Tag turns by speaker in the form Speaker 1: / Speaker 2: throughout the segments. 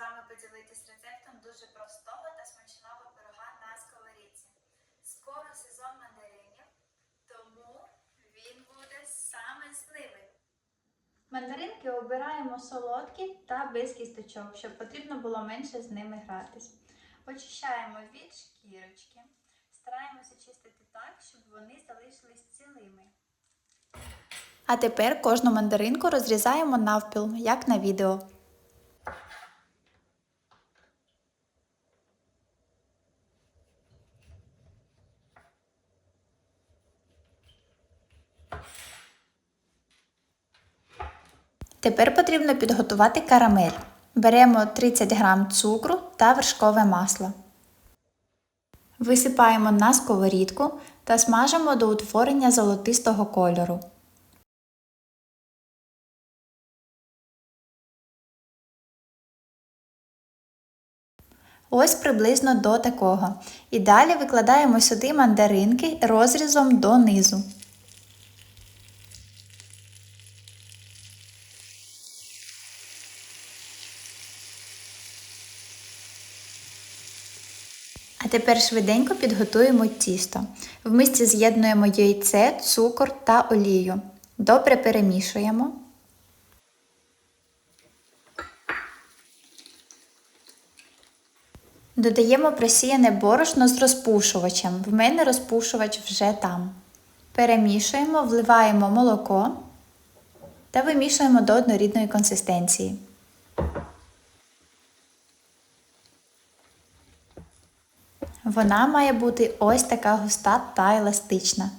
Speaker 1: вами поділитись рецептом дуже простого та смачного пирога на сковорідці. Скоро сезон мандаринів, тому він буде саме з ними. Мандаринки обираємо солодкі та без кісточок, щоб потрібно було менше з ними гратись. Очищаємо від шкірочки. Стараємося чистити так, щоб вони залишились цілими. А тепер кожну мандаринку розрізаємо навпіл, як на відео. Тепер потрібно підготувати карамель. Беремо 30 г цукру та вершкове масло. Висипаємо на сковорідку та смажимо до утворення золотистого кольору. Ось приблизно до такого. І далі викладаємо сюди мандаринки розрізом донизу. А тепер швиденько підготуємо тісто. В мисці з'єднуємо яйце, цукор та олію. Добре перемішуємо. Додаємо просіяне борошно з розпушувачем. В мене розпушувач вже там. Перемішуємо, вливаємо молоко та вимішуємо до однорідної консистенції. Вона має бути ось така густа та еластична.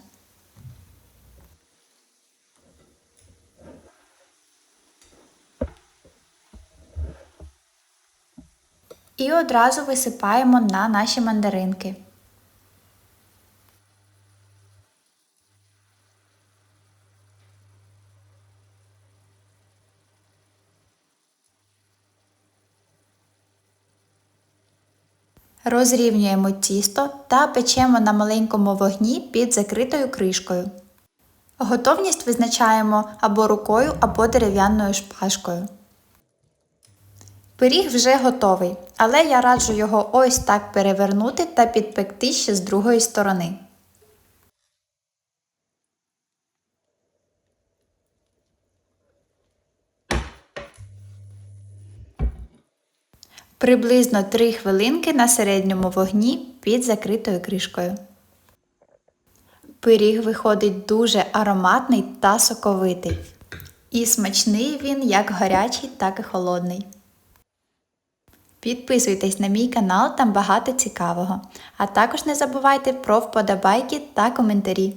Speaker 1: І одразу висипаємо на наші мандаринки. Розрівнюємо тісто та печемо на маленькому вогні під закритою кришкою. Готовність визначаємо або рукою, або дерев'яною шпажкою. Пиріг вже готовий, але я раджу його ось так перевернути та підпекти ще з другої сторони. Приблизно 3 хвилинки на середньому вогні під закритою кришкою. Пиріг виходить дуже ароматний та соковитий. І смачний він як гарячий, так і холодний. Підписуйтесь на мій канал, там багато цікавого. А також не забувайте про вподобайки та коментарі.